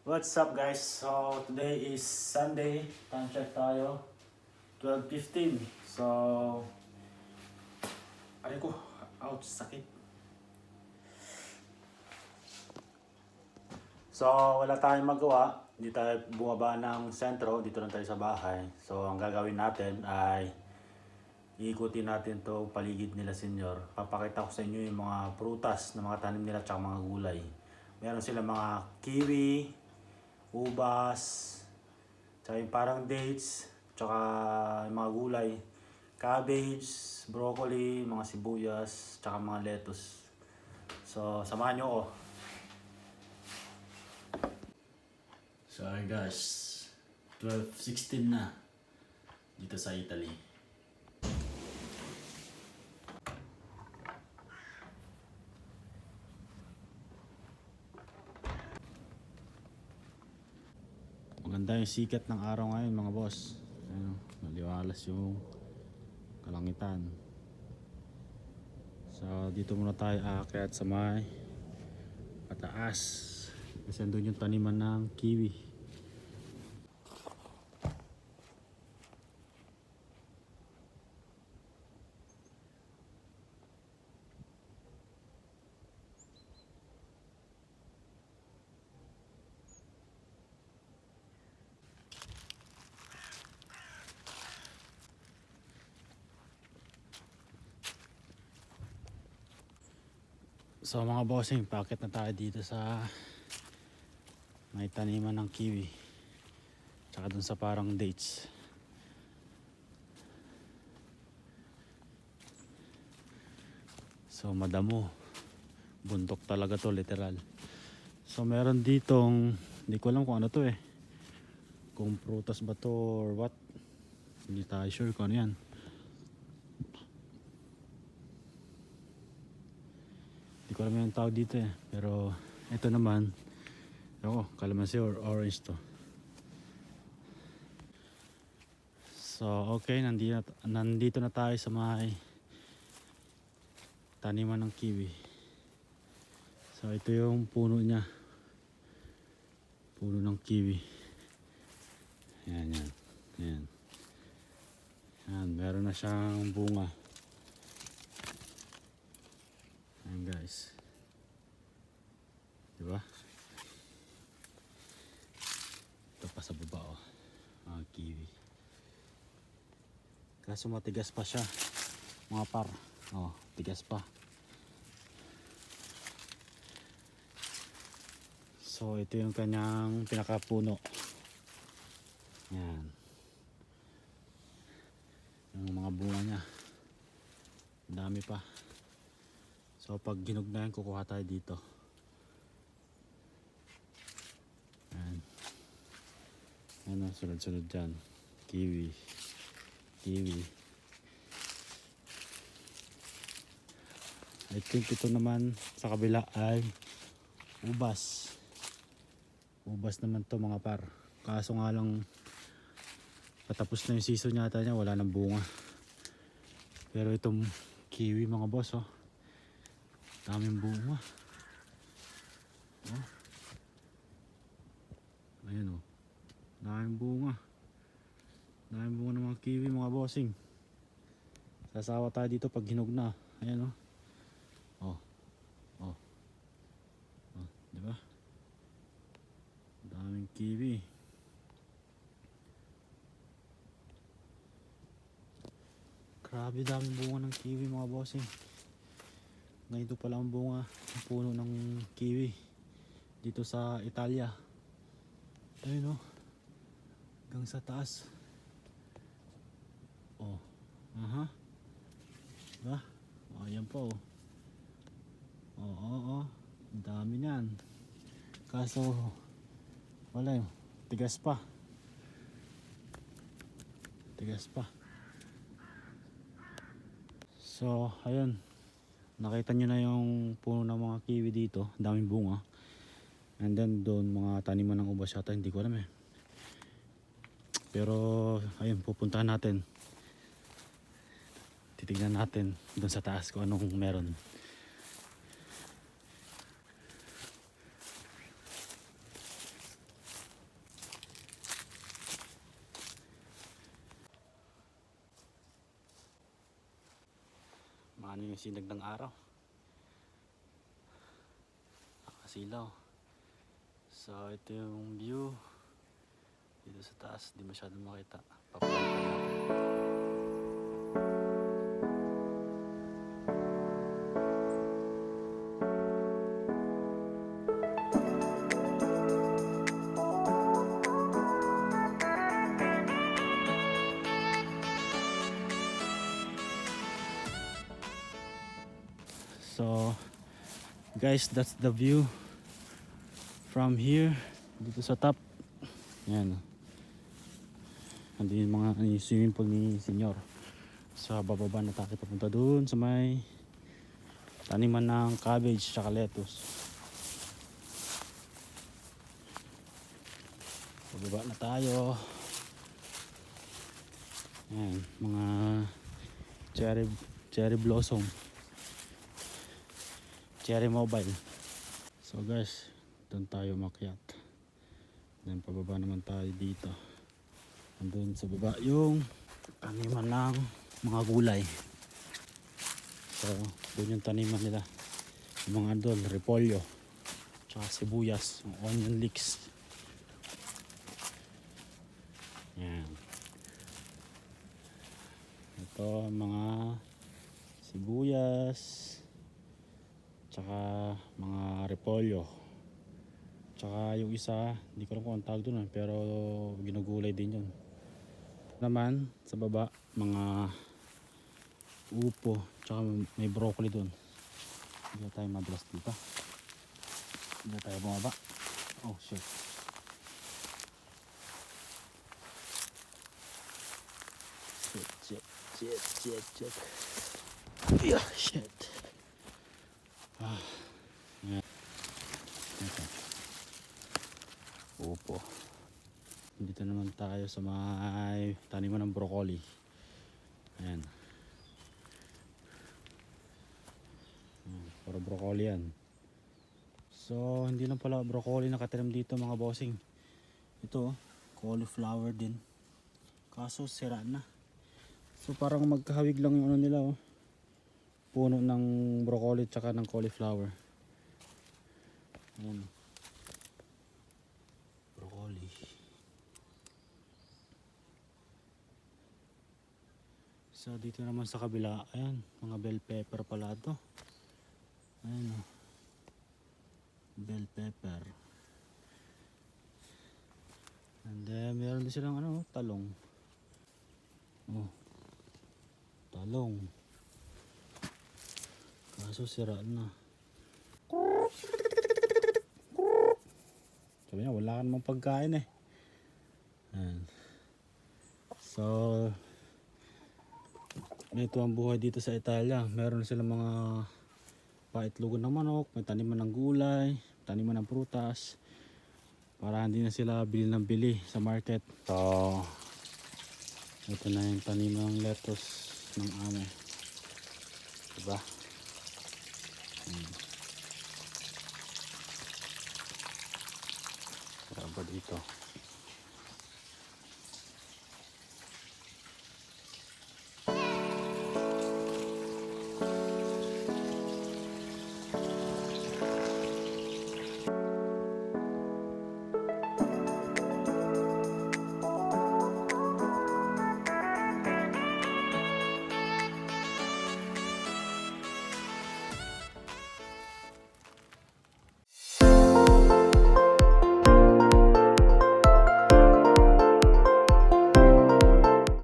What's up guys? So today is Sunday. Time check tayo. 12.15. So ay ko, ouch, sakit. So wala tayong magawa. Hindi tayo bumaba ng sentro. Dito lang tayo sa bahay. So ang gagawin natin ay iikutin natin to paligid nila senyor. Papakita ko sa inyo yung mga prutas na mga tanim nila tsaka mga gulay. Meron sila mga kiwi, ubas, tsaka yung parang dates, tsaka yung mga gulay, cabbage, broccoli, mga sibuyas, tsaka mga lettuce. So, samahan nyo ako. So, guys, 12.16 na dito sa Italy. Maganda yung sikat ng araw ngayon mga boss. Ayun, maliwalas yung kalangitan. So dito muna tayo aakyat sa may pataas. Kasi andun yung taniman ng kiwi. So mga bossing, packet na tayo dito sa may taniman ng kiwi. Tsaka dun sa parang dates. So madamo. Buntok talaga to literal. So meron ditong, hindi ko alam kung ano to eh. Kung prutas ba to or what. Hindi tayo sure kung ano yan. Hindi ko alam yung tawag dito eh. Pero ito naman, ako, kalamansi or orange to. So okay, nandito, nandito na tayo sa may taniman ng kiwi. So ito yung puno niya. Puno ng kiwi. Yan, yan. Yan. Yan, meron na siyang bunga. Ayan guys. Diba? Ito pa sa baba oh. Mga kiwi. Kaso matigas pa siya. Mga par. Oh, tigas pa. So ito yung kanyang pinakapuno. Yan. Yung mga bunga niya. Ang dami pa. So pag ginog na yan, kukuha tayo dito. Ayan. Ano, sunod-sunod dyan. Kiwi. Kiwi. I think ito naman sa kabila ay ubas. Ubas naman to mga par. Kaso nga lang patapos na yung season yata niya, wala nang bunga. Pero itong kiwi mga boss oh. Daming bunga. Oh. Ayan oh. Daming bunga. Daming bunga ng mga kiwi mga bossing. Sasawa tayo dito pag hinog na. Ayan oh. Oh. Oh. Oh, di ba? Daming kiwi. Grabe daming bunga ng kiwi mga bossing. Ganito pala ang bunga ng puno ng kiwi dito sa Italia. Ayun oh. Hanggang sa taas. Oh. Aha. Diba? Oh, ayan po oh. Oo, oo, oo. Ang dami niyan. Kaso, wala yun. Tigas pa. Tigas pa. So, ayun. Nakita nyo na yung puno ng mga kiwi dito. Daming bunga. And then, doon mga taniman ng ubas yata. Hindi ko alam eh. Pero, ayun, pupuntahan natin. Titignan natin doon sa taas kung anong meron. Ano yung sinag ng araw. Nakasilaw. So ito yung view. Dito sa taas, di masyadong makita. Papunta So, guys, that's the view from here dito sa top. Yan. Andi yung mga yung swimming pool ni Senyor. Sa bababa na tayo papunta doon sa may taniman ng cabbage tsaka lettuce. Bababa na tayo. Yan, mga cherry cherry blossom cherry mobile. So guys doon tayo makyat. Then pababa naman tayo dito. Andun sa baba yung taniman ng mga gulay. So doon yung taniman nila. Yung mga doon repolyo tsaka sibuyas onion leeks. Yan. Ito mga sibuyas tsaka mga repolyo. Tsaka yung isa hindi ko alam kung ang tawag doon ah, pero ginugulay din yun. Naman sa baba mga upo tsaka may broccoli doon hindi tayo madulas dito. Hindi tayo bumaba. Oh shit. Shit shit shit shit shit. Yeah shit Ah. Upo. Dito naman tayo sa may taniman ng broccoli. Ayan. Ayan, Puro broccoli yan. So, hindi lang pala broccoli nakatiram dito mga bossing. Ito, oh, cauliflower din. Kaso, sira na. So, parang magkahawig lang yung ano nila, oh puno ng broccoli tsaka ng cauliflower. Ayan. Broccoli. So dito naman sa kabila, ayan, mga bell pepper pala to. Ayan o. Bell pepper. And then meron din silang ano, talong. Oh. Talong. Kaso sira na. Sabi niya, wala ka namang pagkain eh. Ayan. So, ito ang buhay dito sa Italia. Meron silang mga paitlugan ng manok, may taniman ng gulay, taniman ng prutas. Para hindi na sila bili ng bili sa market. So, ito na yung taniman ng lettuce ng amo. Diba? Sarap ba dito?